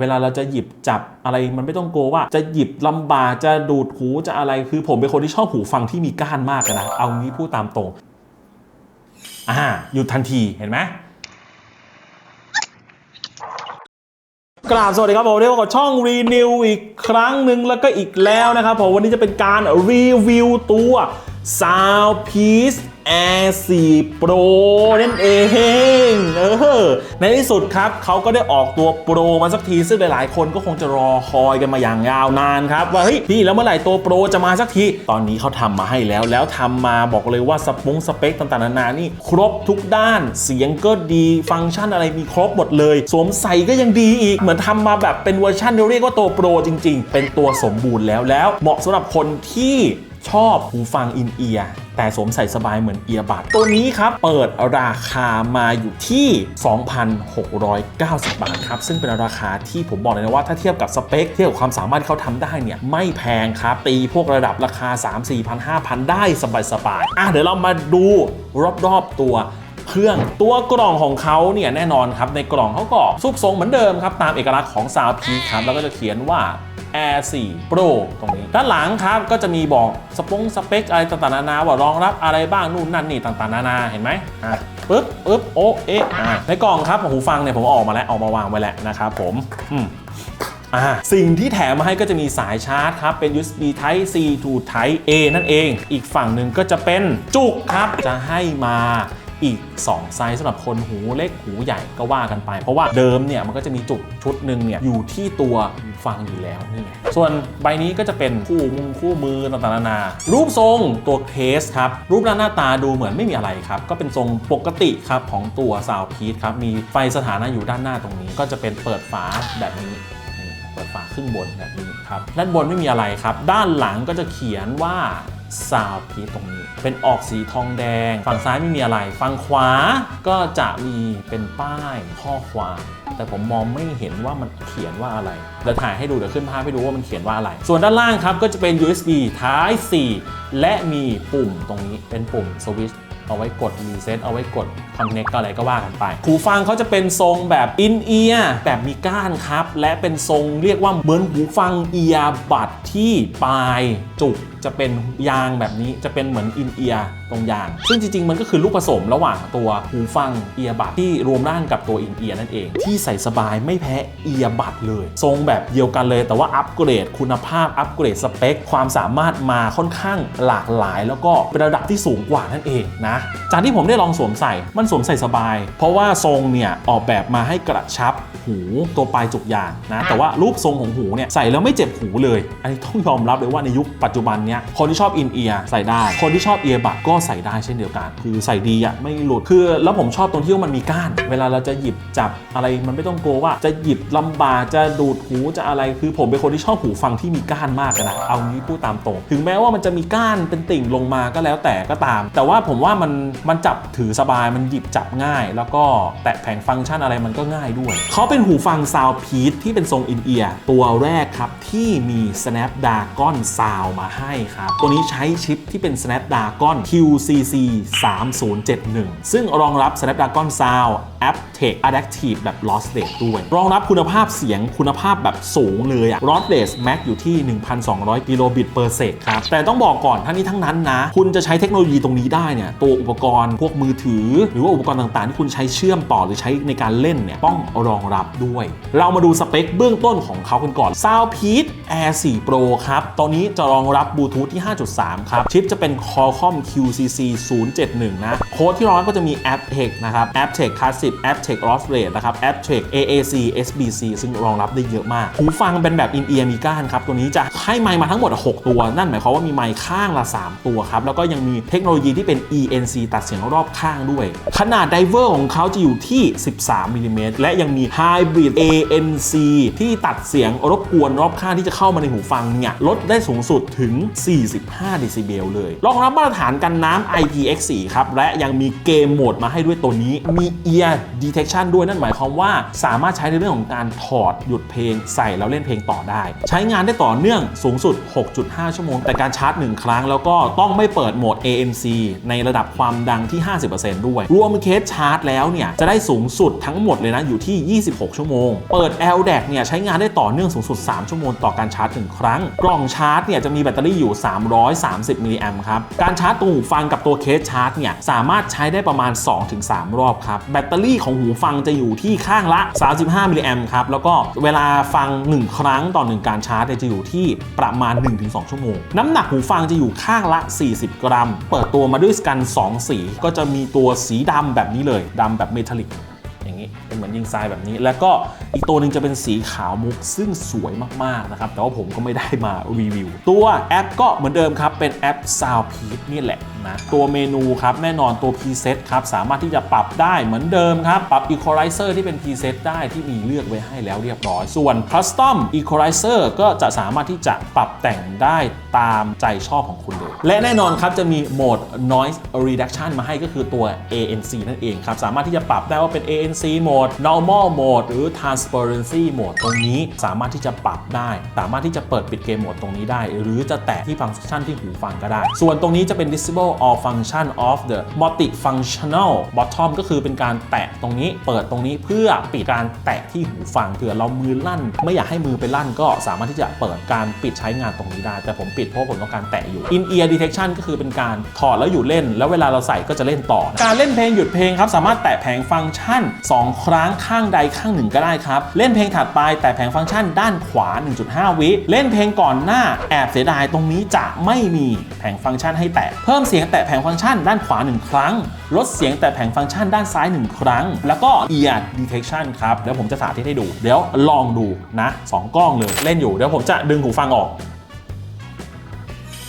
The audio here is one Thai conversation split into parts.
เวลาเราจะหยิบจับอะไรมันไม่ต้องโกว่า จะหยิบลำบากจะดูดหูจะอะไรคือผมเป็นคนที่ชอบหูฟังที่มีก้านมากนะเอางี้พูดตามตรงอ่าหยุดทันทีเห็นไหมกราบสวัสดีครับผมเรียกว่ากับช่องรีนิวอีกครั้งหนึ่งแล้วก็อีกแล้วนะครับผมวันนี้จะเป็นการรีวิวตัว Soundpiece Air 4 Pro นั่นเองเออในที่สุดครับเขาก็ได้ออกตัวโปรมาสักทีซึ่งหลายๆ คนก็คงจะรอคอยกันมาอย่างยาวนานครับ ว่าเฮ้ยพี่แล้วเมื่อไหร่ตัวโปรจะมาสักที ตอนนี้เขาทำมาให้แล้วแล้วทำมาบอกเลยว่าสปุงสเปคต่างๆนานานี่ ครบทุกด้านเสียงก็ดีฟังก์ชันอะไรมีครบหมดเลย สวมใส่ก็ยังดีอีก เหมือนทำมาแบบเป็นเวอร์ชันที่เรียกว่าตัวโปรจริง ๆ เป็นตัวสมบูรณ์แล้วแล้วเหมาะสำหรับคนที่ ชอบหูฟังอินเอียร์แต่สวมใส่สบายเหมือนเอียบัดตัวนี้ครับ เปิดราคามาอยู่ที่ 2,690 บาทครับ ซึ่งเป็นราคาที่ผมบอกเลยนะว่าถ้าเทียบกับสเปค เทียบกับความสามารถที่เขาทำได้เนี่ย ไม่แพงครับ ตีพวกระดับราคา 3 4 0 0 0 5,000 ได้สบายๆอะเดี๋ยวเรามาดูรอบๆตัว เครื่อง ตัวกล่องของเขาเนี่ยแน่นอนครับในกล่องเขาก็ซุปทรงเหมือนเดิมครับตามเอกลักษณ์ของ s o u n d p e a k ครับแล้วก็จะเขียนว่า Air 4 Pro ตรงนี้ ด้านหลังครับก็จะมีบอกสปงสเปคอะไรต่างๆนานาว่ารองรับอะไรบ้างนู่นนั่นนี่ต่างๆนานาเห็นไหมอะปึ๊บปึ๊บโอเอะอะในกล่องครับหูฟังเนี่ยผมเอาออกมาแล้วเอามาวางไว้แล้วนะครับผมอืมอ่าสิ่งที่แถมมาให้ก็จะมีสายชาร์จครับ เป็น USB Type C to Type A นั่นเอง อีกฝั่งหนึ่งก็จะเป็นจุกครับ จะให้มา อีก 2 ไซส์สำหรับคนหูเล็กหูใหญ่ก็ว่ากันไป เพราะว่าเดิมเนี่ยมันก็จะมีจุกชุดหนึ่งเนี่ยอยู่ที่ตัวฟังอยู่แล้วนี่ไงส่วนใบนี้ก็จะเป็นคู่มุงคู่มือต่างๆนานารูปทรงตัวเคสครับรูปร่างหน้าตาดูเหมือนไม่มีอะไรครับก็เป็นทรงปกติครับของตัว Sound p i e c e ครับมีไฟสถานะอยู่ด้านหน้าตรงนี้ ก็จะเป็นเปิดฝาแบบนี้นี่เปิดฝาครึ่งบนแบบนี้ครับด้านบนไม่มีอะไรครับ ด้านหลังก็จะเขียนว่า Sound p i e c e ตรงนี้ เป็นออกสีทองแดง ฝั่งซ้ายไม่มีอะไร ฝั่งขวาก็จะมีเป็นป้ายข้อความแต่ผมมองไม่เห็นว่ามันเขียนว่าอะไรเดี๋ยวถ่ายให้ดูเดี๋ยวขึ้นภาพให้ดูว่ามันเขียนว่าอะไร ส่วนด้านล่างครับก็จะเป็น USB Type C และมีปุ่มตรงนี้เป็นปุ่มสวิตช์เอาไว้กดรีเซ็ตเอาไว้กดคอนเน็กก็อะไรก็ว่ากันไปหูฟังเขาจะเป็นทรงแบบอินเอียร์แบบมีก้านครับ และเป็นทรงเรียกว่าเหมือนหูฟังเอียบัดที่ปลายจุก จะเป็นยางแบบนี้จะเป็นเหมือนอินเอียร์ตรงยาง ซึ่งจริง ๆ มันก็คือลูกผสมระหว่างตัวหูฟังเอียบัดที่รวมร่างกับตัวอินเอียร์นั่นเอง ที่ใส่สบายไม่แพ้เอียบัดเลย ทรงแบบเดียวกันเลย แต่ว่าอัปเกรดคุณภาพอัปเกรดสเปค ความสามารถมาค่อนข้างหลากหลาย แล้วก็เป็นระดับที่สูงกว่านั่นเองนะจากที่ผมได้ลองสวมใส่มันสวมใส่สบาย เพราะว่าทรงเนี่ยออกแบบมาให้กระชับหูตัวปลายจุกยางนะแต่ว่ารูปทรงของหูเนี่ยใส่แล้วไม่เจ็บหูเลย อันนี้ต้องยอมรับเลยว่าในยุคปัจจุบันเนี้ยคนที่ชอบอินเอียร์ใส่ได้ คนที่ชอบเอียร์บัดก็ใส่ได้เช่นเดียวกัน คือใส่ดีอะไม่หลุดคือแล้วผมชอบตรงที่ว่ามันมีก้าน เวลาเราจะหยิบจับอะไรมันไม่ต้องกลัวว่าจะหยิบลำบากจะดูดหูจะอะไรคือผมเป็นคนที่ชอบหูฟังที่มีก้านมากนะเอางี้พูดตามตรงถึงแม้ว่ามันจะมีก้านเป็นติ่งลงมาก็แล้วแต่ก็ตาม แต่ว่าผมว่ามันมันจับถือสบายมันหยิบจับง่าย แล้วก็แตะแผงฟังก์ชันอะไรมันก็ง่ายด้วยเขาเป็นหูฟัง Soundpiece ที่เป็นทรงอินเอียร์ตัวแรกครับที่มี Snapdragon Sound มาให้ครับ ตัวนี้ใช้ชิปที่เป็น Snapdragon QCC 3071 ซึ่งรองรับ Snapdragon Sound Aptech Adaptive แบบ lossless ด้วย รองรับคุณภาพเสียงคุณภาพแบบสูงเลยอะ lossless max อยู่ที่ 1,200 กิโลบิต per sec ครับ แต่ต้องบอกก่อนทั้งนี้ทั้งนั้นนะ คุณจะใช้เทคโนโลยีตรงนี้ได้เนี่ย ตัวอุปกรณ์พวกมือถือ หรือว่าอุปกรณ์ต่างๆ ที่คุณใช้เชื่อมต่อหรือใช้ในการเล่นเนี่ย ต้องรองรับด้วย เรามาดูสเปคเบื้องต้นของเขากันก่อน Sound p e a c Air 4 Pro ครับตัวนี้จะรองรับบลูทูธที่ 5.3 ครับ ชิปจะเป็น Qualcomm QCC 071 นะ โค้ดที่ร้องรับก็จะมี Aptech นะครับ Aptech Classic Aptech Lossless นะครับ Aptech AAC SBC ซึ่งรองรับได้เยอะมาก หูฟังเป็นแบบอินเอียร์มีก้านครับ ตัวนี้จะให้ไมค์มาทั้งหมด 6 ตัว นั่นหมายความว่ามีไมค์ข้างละ 3 ตัวครับ แล้วก็ยังมีเทคโนโลยีที่เป็น ENC ตัดเสียงรอบข้างด้วย ขนาดไดเวอร์ของเขาจะอยู่ที่ 13มิลลิเมตรและยังมี Hybrid ANC ที่ตัดเสียงรบกวนรอบข้างที่จะเข้ามาในหูฟังเนี่ยลดได้สูงสุดถึง45 เดซิเบลเลย รองรับมาตรฐานกันน้ำ IPX4 ครับ และยังมีเกมโหมดมาให้ด้วยตัวนี้ มี Ear Detection ด้วยนั่นหมายความว่า สามารถใช้ในเรื่องของการถอดหยุดเพลงใส่แล้วเล่นเพลงต่อได้ ใช้งานได้ต่อเนื่องสูงสุด 6.5 ชั่วโมง แต่การชาร์จ 1 ครั้ง แล้วก็ต้องไม่เปิดโหมด ANC ในระดับความดังที่ 50%ด้วย รวมเคสชาร์จแล้วเนี่ยจะได้สูงสุดทั้งหมดเลยนะอยู่ที่ 26 ชั่วโมง เปิด LDAC เนี่ยใช้งานได้ต่อเนื่องสูงสุด 3 ชั่วโมงต่อการชาร์จ 1 ครั้ง กล่องชาร์จเนี่ยจะมีแบตเตอรี่อยู่อยู่ 330มิลลิแอมครับ การชาร์จตัวหูฟังกับตัวเคสชาร์จเนี่ยสามารถใช้ได้ประมาณ 2-3 รอบครับ แบตเตอรี่ของหูฟังจะอยู่ที่ข้างละ 35มิลลิแอมครับ แล้วก็เวลาฟัง 1 ครั้งต่อ1การชาร์จจะอยู่ที่ประมาณ 1-2 ชั่วโมง น้ำหนักหูฟังจะอยู่ข้างละ 40 กรัม เปิดตัวมาด้วยกัน 2 สี ก็จะมีตัวสีดำแบบนี้เลยดำแบบเมทัลลิก อย่างนี้เป็นเหมือนยิงทรายแบบนี้ แล้วก็อีกตัวหนึ่งจะเป็นสีขาวมุกซึ่งสวยมากๆนะครับแต่ว่าผมก็ไม่ได้มารีวิว ตัวแอปก็เหมือนเดิมครับเป็นแอป s o u n d p e e นี่แหละ นะตัวเมนูครับแน่นอนตัว preset ครับสามารถที่จะปรับได้เหมือนเดิมครับ ปรับ equalizer ที่เป็น preset ได้ที่มีเลือกไว้ให้แล้วเรียบร้อย ส่วน custom equalizer ก็จะสามารถที่จะปรับแต่งได้ตามใจชอบของคุณเลย และแน่นอนครับจะมีโหมด noise reduction มาให้ก็คือตัว ANC นั่นเองครับ สามารถที่จะปรับได้ว่าเป็น ANC mode normal mode หรือ transparency mode ตรงนี้สามารถที่จะปรับได้ สามารถที่จะเปิดปิดเกมโหมดตรงนี้ได้ หรือจะแตะที่ฟังก์ชันที่หูฟังก็ได้ ส่วนตรงนี้จะเป็น disable all function of the multifunctional bottom ก็คือเป็นการแตะตรงนี้ เปิดตรงนี้เพื่อปิดการแตะที่หูฟังเผื่อเรามือลั่น ไม่อยากให้มือไปลั่นก็สามารถที่จะเปิดการปิดใช้งานตรงนี้ได้ แต่ผมปิดเพราะผมต้องการแตะอยู่ in ear detection ก็คือเป็นการถอดแล้วอยู่เล่น แล้วเวลาเราใส่ก็จะเล่นต่อ การเล่นเพลงหยุดเพลงครับสามารถแตะแผงฟังก์ชัน 2 ครั้งข้างใดข้างหนึ่งก็ได้ครับ เล่นเพลงถัดไปแตะแผงฟังก์ชันด้านขวา 1.5 วิ เล่นเพลงก่อนหน้าแอบเสียดายตรงนี้จะไม่มีแผงฟังก์ชันให้แตะเพิ่มเสียงแตะแผงฟังก์ชันด้านขวา 1 ครั้ง ลดเสียงแตะแผงฟังก์ชันด้านซ้าย 1 ครั้ง แล้วก็ ear detection ครับเดี๋ยวผมจะสาธิตให้ดู เดี๋ยวลองดูนะสองกล้องเลยเล่นอยู่เดี๋ยวผมจะดึงหูฟังออก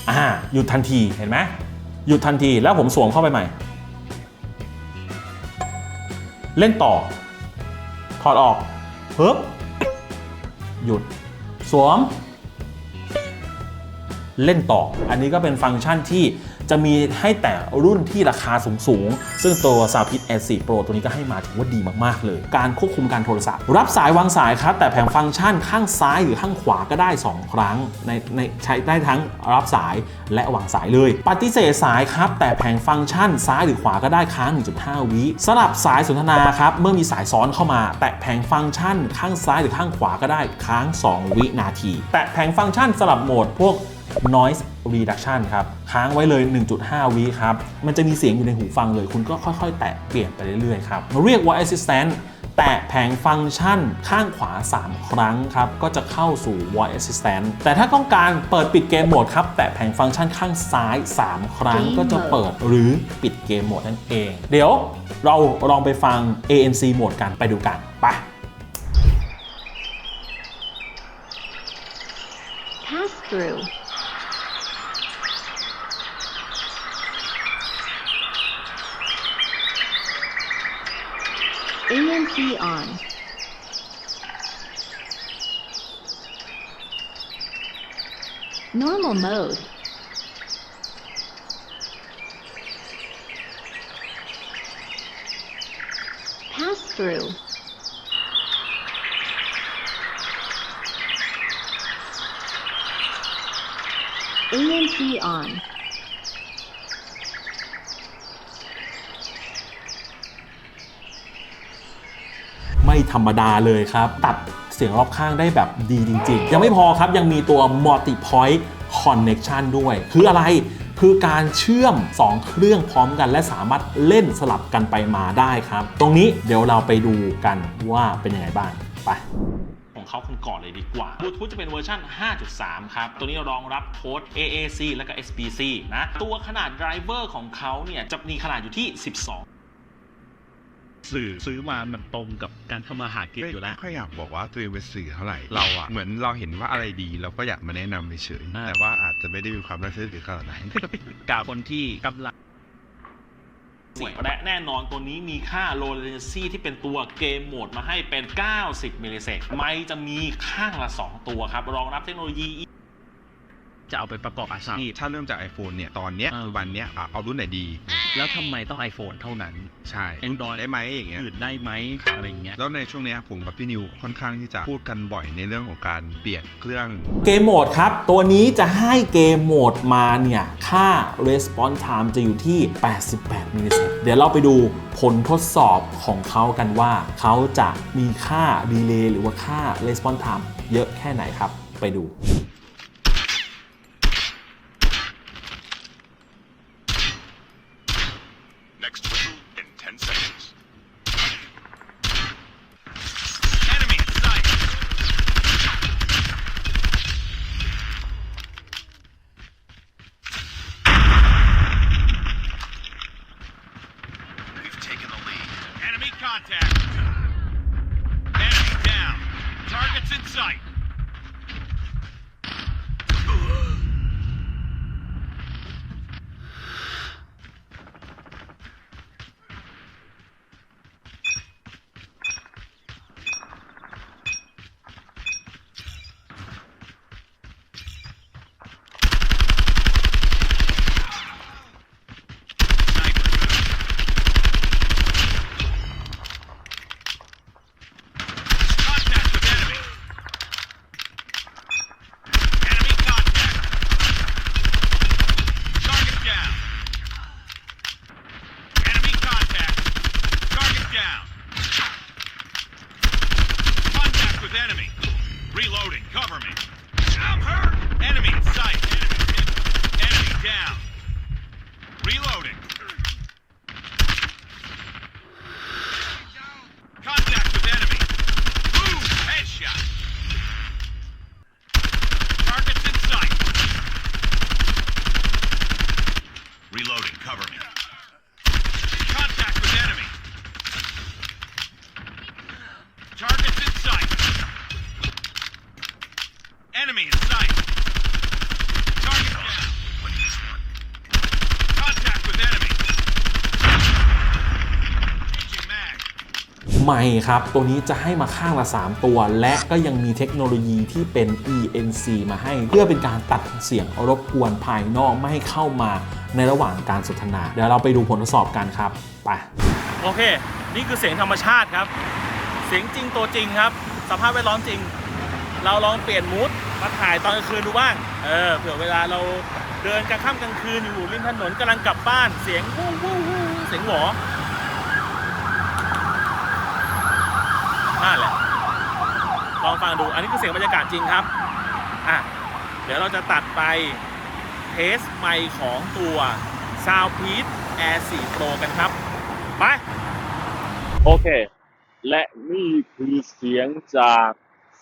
อ่าหยุดทันทีเห็นไหมหยุดทันทีแล้วผมสวมเข้าไปใหม่ เล่นต่อ ถอดออกปึ๊บหยุดสวม เล่นต่อ อันนี้ก็เป็นฟังก์ชันที่ จะมีให้แต่รุ่นที่ราคาสูงๆซึ่งตัว Soundpeak S4 Pro ตัวนี้ก็ให้มาถือว่าดีมากๆเลย การควบคุมการโทรศัพท์ รับสายวางสายครับ แต่แผงฟังก์ชันข้างซ้ายหรือข้างขวาก็ได้ 2 ครั้งในในใช้ได้ทั้งรับสายและวางสายเลย ปฏิเสธสายครับ แต่แผงฟังก์ชันซ้ายหรือขวาก็ได้ค้าง 1.5 วิสลับสายสนทนาครับเมื่อมีสายซ้อนเข้ามา แตะแผงฟังก์ชันข้างซ้ายหรือข้างขวาก็ได้ค้าง 2 วินาที แตะแผงฟังก์ชันสลับโหมดพวก noise reduction ครับค้างไว้เลย 1.5 วิครับ มันจะมีเสียงอยู่ในหูฟังเลย คุณก็ค่อยๆ แตะเปลี่ยนไปเรื่อยๆครับ เรียกว่า assistant แตะแผงฟังก์ชันข้างขวา 3 ครั้งครับ ก็จะเข้าสู่ voice assistant แต่ถ้าต้องการเปิดปิดเกมโหมดครับ แตะแผงฟังก์ชันข้างซ้าย 3 ครั้ง Game ก็จะเปิดหรือปิดเกมโหมดนั่นเอง เดี๋ยวเราลองไปฟัง ANC โหมดกันไปดูกันไป Pass through. ANC on. Normal mode. Pass through. ANC on. ไม่ธรรมดาเลยครับ ตัดเสียงรอบข้างได้แบบดีจริง ๆ ยังไม่พอครับยังมีตัว multi point connection ด้วย คืออะไรคือการเชื่อม 2 เครื่องพร้อมกัน และสามารถเล่นสลับกันไปมาได้ครับ ตรงนี้เดี๋ยวเราไปดูกันว่าเป็นยังไงบ้าง ไปของเขากันก่อนเลยดีกว่า Bluetooth จะเป็นเวอร์ชัน 5.3 ครับ ตัวนี้รองรับโค้ด AAC และก็ SBC นะ ตัวขนาดไดรเวอร์ของเขาเนี่ย จะมีขนาดอยู่ที่ 12 สื่อซื้อมามันตรงกับการทำมาหากินอยู่แล้วก็อยากบอกว่าตัวเองเป็นสื่อเท่าไหร่เราอะเหมือนเราเห็นว่าอะไรดีเราก็อยากมาแนะนำเฉยๆอ่า แต่ว่าอาจจะไม่ได้มีความน่าเชื่อถือขนาดนั้น กับคนที่กำลังเสียงและแน่นอนตัวนี้มีค่า low latency ที่เป็นตัวเกมโหมดมาให้เป็น 90 มิลลิเซกไมค์จะมีข้างละ 2 ตัวครับ รองรับเทคโนโลยี จะเอาไปประกอบอาชีพถ้าเริ่มจาก iPhone เนี่ย ตอนเนี้ยเออวันเนี้ยอะเอารุ่นไหนดี แล้วทำไมต้อง iPhone เท่านั้น ใช่ Android ได้ไหมอย่างเงี้ยอื่นได้ไหมอะไรอย่างเงี้ย แล้วในช่วงเนี้ยผมกับพี่นิวค่อนข้างที่จะพูดกันบ่อยในเรื่องของการเปลี่ยนเครื่อง เกมโหมดครับ ตัวนี้จะให้เกมโหมดมาเนี่ย ค่า response time จะอยู่ที่ 88มิลลิเซกเดี๋ยวเราไปดูผลทดสอบของเขากันว่า เขาจะมีค่า delay หรือว่าค่า response time เยอะแค่ไหนครับ ไปดู ม่ครับ ตัวนี้จะให้มาข้างละ 3 ตัว และก็ยังมีเทคโนโลยีที่เป็น ENC มาให้ เพื่อเป็นการตัดเสียงรบกวนภายนอกไม่ให้เข้ามาในระหว่างการสนทนา เดี๋ยวเราไปดูผลทดสอบกันครับ ไป โอเค นี่คือเสียงธรรมชาติครับ เสียงจริงตัวจริงครับ สภาพแวดล้อมจริง เราลองเปลี่ยนมูดมาถ่ายตอนกลางคืนดูบ้าง เออ เผื่อเวลาเราเดินกลางค่ำกลางคืนอยู่ริมถนนกำลังกลับบ้าน เสียงวู้วู้วู้เสียงหวอ นั่นแหละลองฟังดูอันนี้คือเสียงบรรยากาศจริงครับอะเดี๋ยวเราจะตัดไปเทสไมค์ของตัว Soundpeace Air 4 Pro กันครับ ไป โอเค และนี่คือเสียงจาก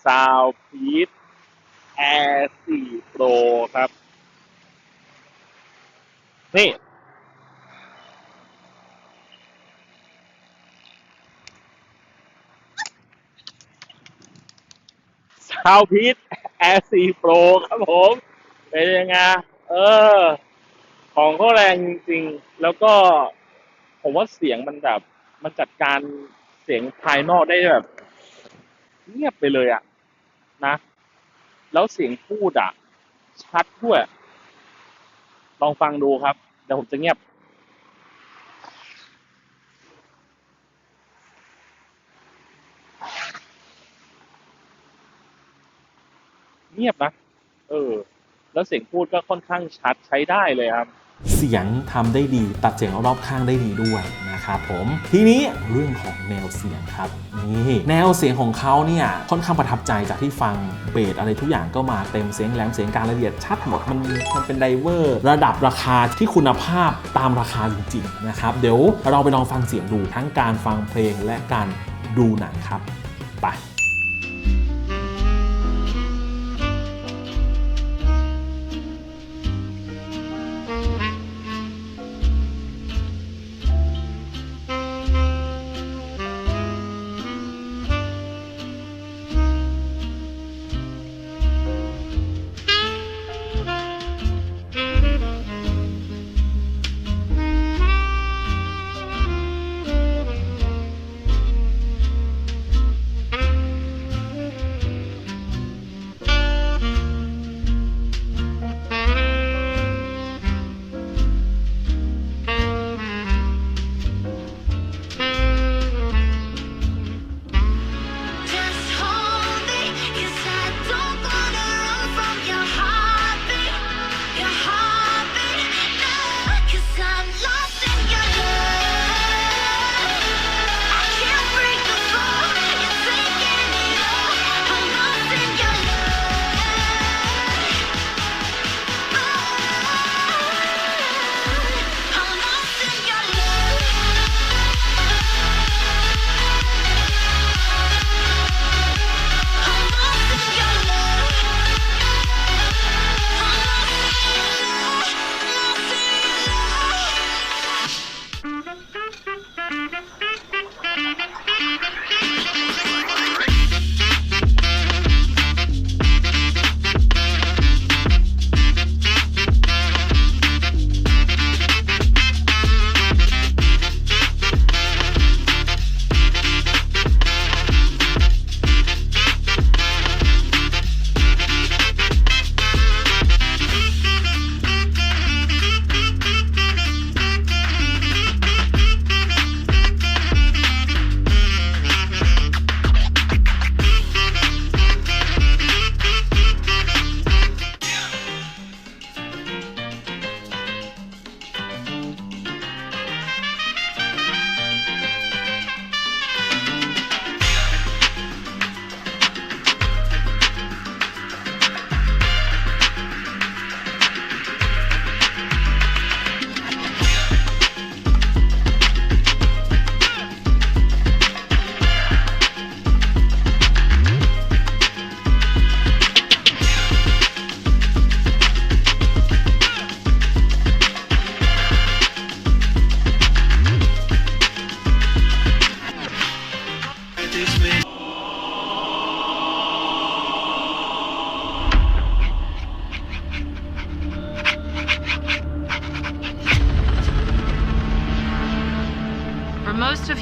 Soundpeace Air 4 Pro ครับ นี่ Soundpeace Air 4 Pro ครับผม เป็นยังไง เออ ของเขาแรงจริงๆ แล้วก็ ผมว่าเสียงมันแบบ มันจัดการเสียงภายนอกได้แบบ เงียบไปเลยอะนะ แล้วเสียงพูดอะชัดด้วย ลองฟังดูครับ เดี๋ยวผมจะเงียบ เงียบนะ เออ แล้วเสียงพูดก็ค่อนข้างชัดใช้ได้เลยครับ เสียงทำได้ดี ตัดเสียงรอบข้างได้ดีด้วยนะครับผม ทีนี้เรื่องของแนวเสียงครับนี่แนวเสียงของเขาเนี่ยค่อนข้างประทับใจจากที่ฟังเบสอะไรทุกอย่างก็มาเต็มเสียงแหลมเสียงกลารละเอียดชัดหมดมันมันเป็นไดเวอร์ระดับราคาที่คุณภาพตามราคาจริงๆนะครับเดี๋ยวเราไปลองฟังเสียงดูทั้งการฟังเพลงและการดูหนังครับไป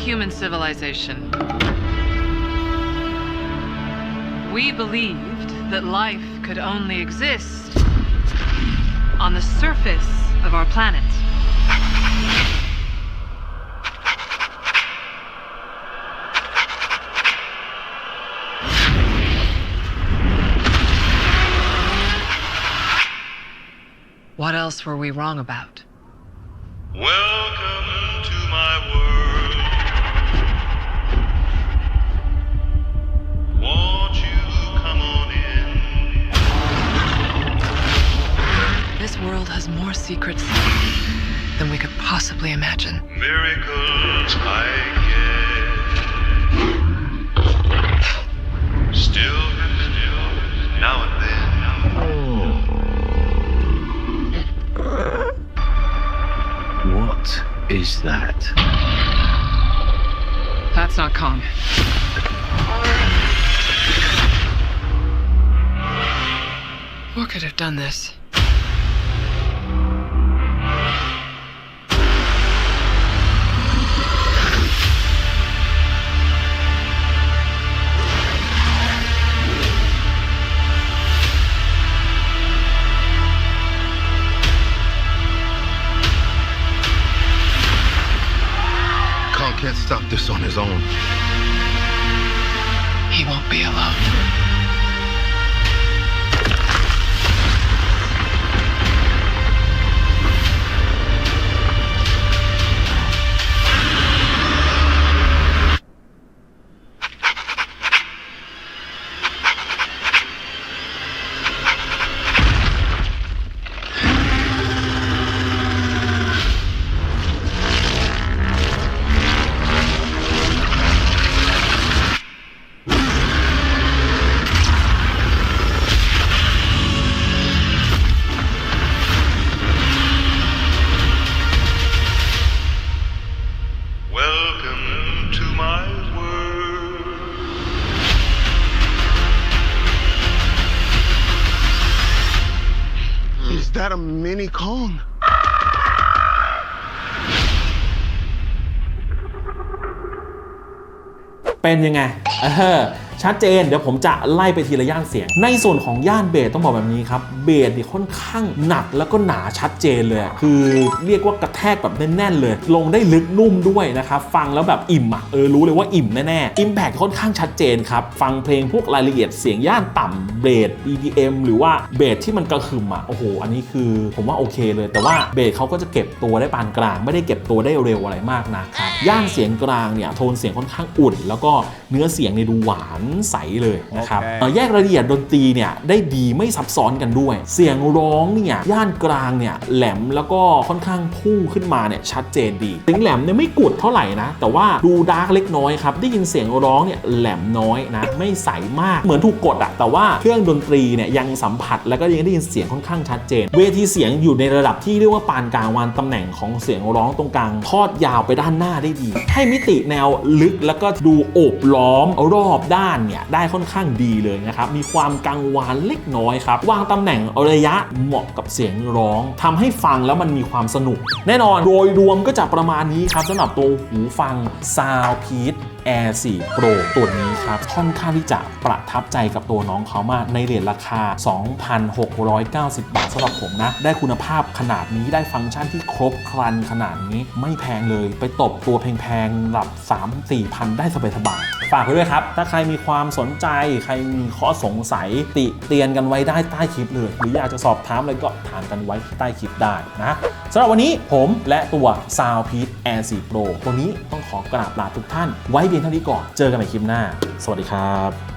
human civilization. We believed that life could only exist on the surface of our planet. What else were we wrong about? Possibly imagine. Miracles I get. Still, still, now and then. Oh. What is that? That's not Kong. What could have done this? Can't stop this on his own. He won't be alone. เป็นยังไงเออ ชัดเจน เดี๋ยวผมจะไล่ไปทีละย่านเสียง ในส่วนของย่านเบสต้องบอกแบบนี้ครับ เบสเนี่ยค่อนข้างหนักแล้วก็หนาชัดเจนเลย คือเรียกว่ากระแทกแบบแน่นๆเลย ลงได้ลึกนุ่มด้วยนะครับ ฟังแล้วแบบอิ่มอะ เออรู้เลยว่าอิ่มแน่ๆอิมแพคค่อนข้างชัดเจนครับ ฟังเพลงพวกรายละเอียดเสียงย่านต่ำเบส EDM หรือว่าเบสที่มันกระหึ่มอะ โอ้โห อันนี้คือผมว่าโอเคเลย แต่ว่าเบสเขาก็จะเก็บตัวได้ปานกลาง ไม่ได้เก็บตัวได้เร็วอะไรมากนะครับ ย่านเสียงกลางเนี่ย โทนเสียงค่อนข้างอุ่น แล้วก็เนื้อเสียงเนี่ยดูหวานใสเลยนะครับโอเคเอ่อแยกรายละเอียดดนตรีเนี่ยได้ดีไม่ซับซ้อนกันด้วย เสียงร้องเนี่ยย่านกลางเนี่ยแหลมแล้วก็ค่อนข้างพุ่งขึ้นมาเนี่ยชัดเจนดีเสียงแหลมเนี่ยไม่กุดเท่าไหร่นะ แต่ว่าดูดาร์กเล็กน้อยครับได้ยินเสียงร้องเนี่ยแหลมน้อยนะไม่ใสมากเหมือนถูกกดอะแต่ว่าเครื่องดนตรีเนี่ยยังสัมผัสแล้วก็ยังได้ยินเสียงค่อนข้างชัดเจน เวทีเสียงอยู่ในระดับที่เรียกว่าปานกลางวานตำแหน่งของเสียงร้องตรงกลางทอดยาวไปด้านหน้าได้ดี ให้มิติแนวลึกแล้วก็ดูโอบล้อมรอบด้านเนี่ยได้ค่อนข้างดีเลยนะครับ มีความกังวานเล็กน้อยครับ วางตำแหน่งระยะเหมาะกับเสียงร้องทำให้ฟังแล้วมันมีความสนุก แน่นอนโดยรวมก็จะประมาณนี้ครับสำหรับตัวหูฟัง SoundPEAT Air 4 Pro ตัวนี้ครับ ค่อนข้างที่จะประทับใจกับตัวน้องเขามากในเรทราคา 2,690 บาทสำหรับผมนะ ได้คุณภาพขนาดนี้ได้ฟังก์ชันที่ครบครันขนาดนี้ไม่แพงเลย ไปตบตัวแพงๆหลับ 3-4พันได้สบายๆฝากไว้ด้วยครับ ถ้าใครมีความสนใจ ใครมีข้อสงสัยติเตียนกันไว้ได้ใต้คลิปเลย หรืออยากจะสอบถามอะไรก็ถามกันไว้ใต้คลิปได้นะสำหรับวันนี้ผมและตัว s o u n d p e a c Air 4 Pro ตัวนี้ต้องขอกราบลาทุกท่านไว้เพียงเท่านี้ก่อน เจอกันใหม่คลิปหน้า สวัสดีครับ